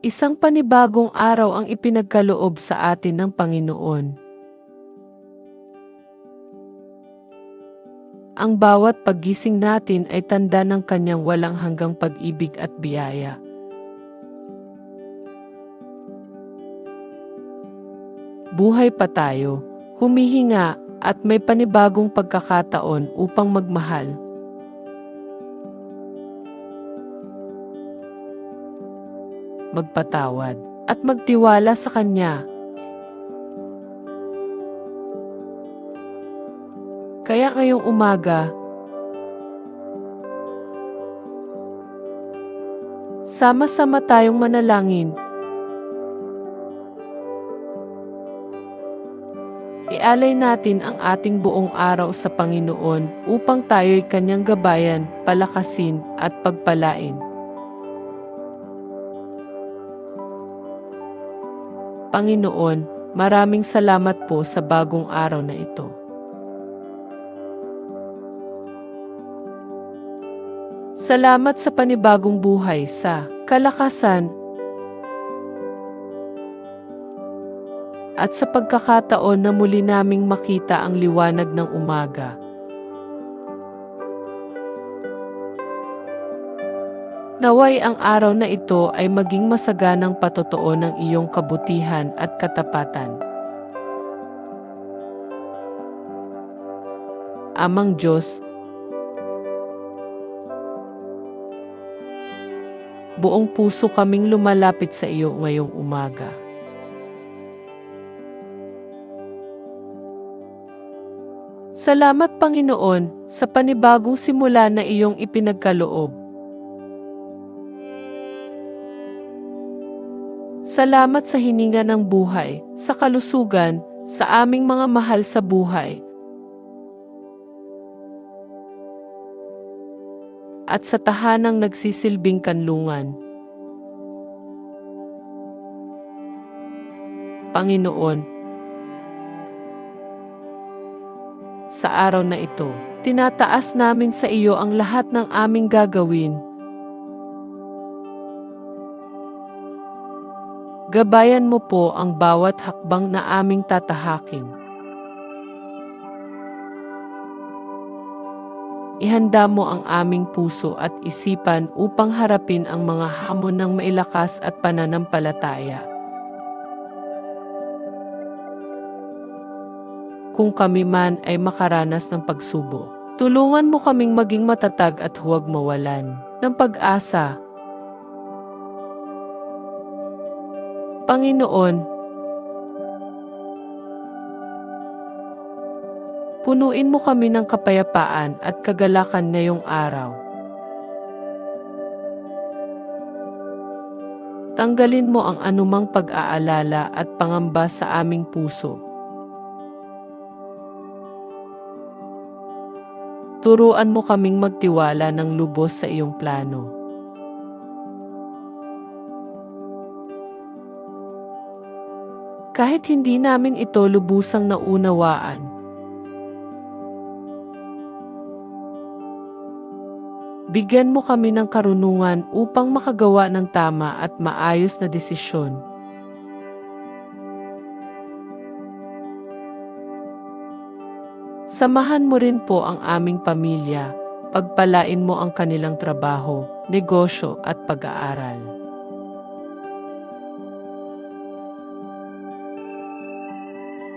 Isang panibagong araw ang ipinagkaloob sa atin ng Panginoon. Ang bawat paggising natin ay tanda ng kanyang walang hanggang pag-ibig at biyaya. Buhay pa tayo, humihinga, at may panibagong pagkakataon upang magmahal. Magpatawad, at magtiwala sa Kanya. Kaya ngayong umaga, sama-sama tayong manalangin. Ialay natin ang ating buong araw sa Panginoon upang tayo'y kanyang gabayan, palakasin at pagpalain. Panginoon, maraming salamat po sa bagong araw na ito. Salamat sa panibagong buhay sa kalakasan at sa pagkakataon na muli naming makita ang liwanag ng umaga. Naway ang araw na ito ay maging masaganang patotoo ng iyong kabutihan at katapatan. Amang Diyos, buong puso kaming lumalapit sa iyo ngayong umaga. Salamat Panginoon sa panibagong simula na iyong ipinagkaloob. Salamat sa hininga ng buhay, sa kalusugan, sa aming mga mahal sa buhay. At sa tahanang nagsisilbing kanlungan. Panginoon, sa araw na ito, tinataas namin sa iyo ang lahat ng aming gagawin Gabayan mo po ang bawat hakbang na aming tatahakin. Ihanda mo ang aming puso at isipan upang harapin ang mga hamon ng mailakas at pananampalataya. Kung kami man ay makaranas ng pagsubo, tulungan mo kaming maging matatag at huwag mawalan ng pag-asa Panginoon, punuin mo kami ng kapayapaan at kagalakan ngayong araw. Tanggalin mo ang anumang pag-aalala at pangamba sa aming puso. Turuan mo kaming magtiwala ng lubos sa iyong plano. Kahit hindi namin ito lubusang naunawaan. Bigyan mo kami ng karunungan upang makagawa ng tama at maayos na desisyon. Samahan mo rin po ang aming pamilya, pagpalain mo ang kanilang trabaho, negosyo at pag-aaral.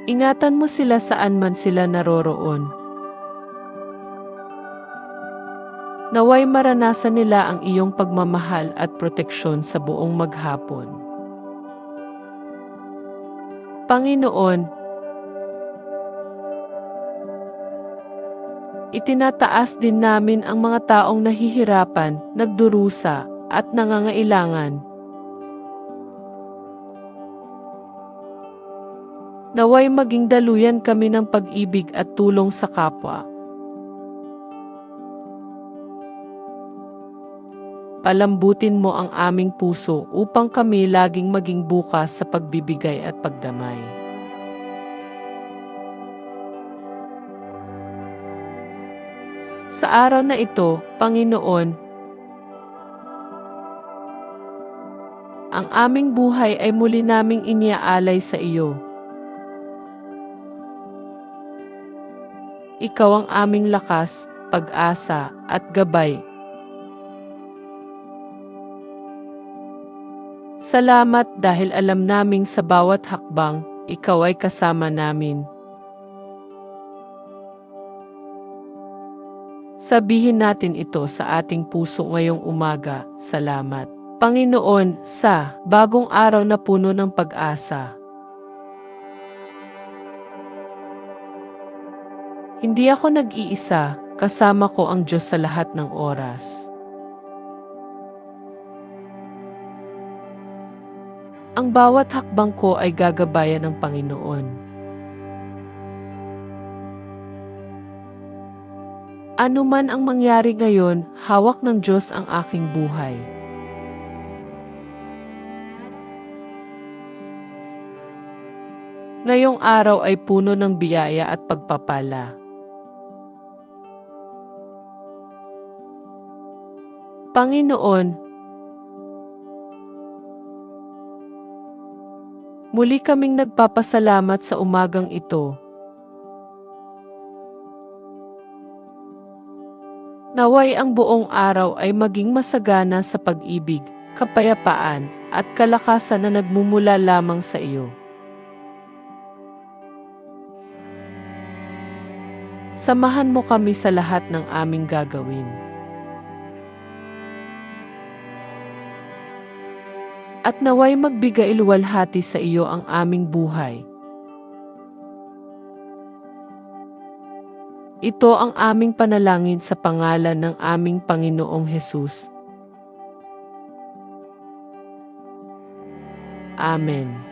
Ingatan mo sila saan man sila naroroon. Naway maranasan nila ang iyong pagmamahal at proteksyon sa buong maghapon. Panginoon, itinataas din namin ang mga taong nahihirapan, nagdurusa, at nangangailangan Naway maging daluyan kami ng pag-ibig at tulong sa kapwa. Palambutin mo ang aming puso upang kami laging maging bukas sa pagbibigay at pagdamay. Sa araw na ito, Panginoon, Ang aming buhay ay muli naming iniaalay sa iyo. Ikaw ang aming lakas, pag-asa, at gabay. Salamat dahil alam naming sa bawat hakbang, ikaw ay kasama namin. Sabihin natin ito sa ating puso ngayong umaga, salamat. Panginoon, sa bagong araw na puno ng pag-asa. Hindi ako nag-iisa, kasama ko ang Diyos sa lahat ng oras. Ang bawat hakbang ko ay gagabayan ng Panginoon. Ano man ang mangyari ngayon, hawak ng Diyos ang aking buhay. Ngayong araw ay puno ng biyaya at pagpapala. Panginoon, muli kaming nagpapasalamat sa umagang ito. Naway ang buong araw ay maging masagana sa pag-ibig, kapayapaan, at kalakasan na nagmumula lamang sa iyo. Samahan mo kami sa lahat ng aming gagawin. At naway magbigay luwalhati sa iyo ang aming buhay. Ito ang aming panalangin sa pangalan ng aming Panginoong Hesus. Amen.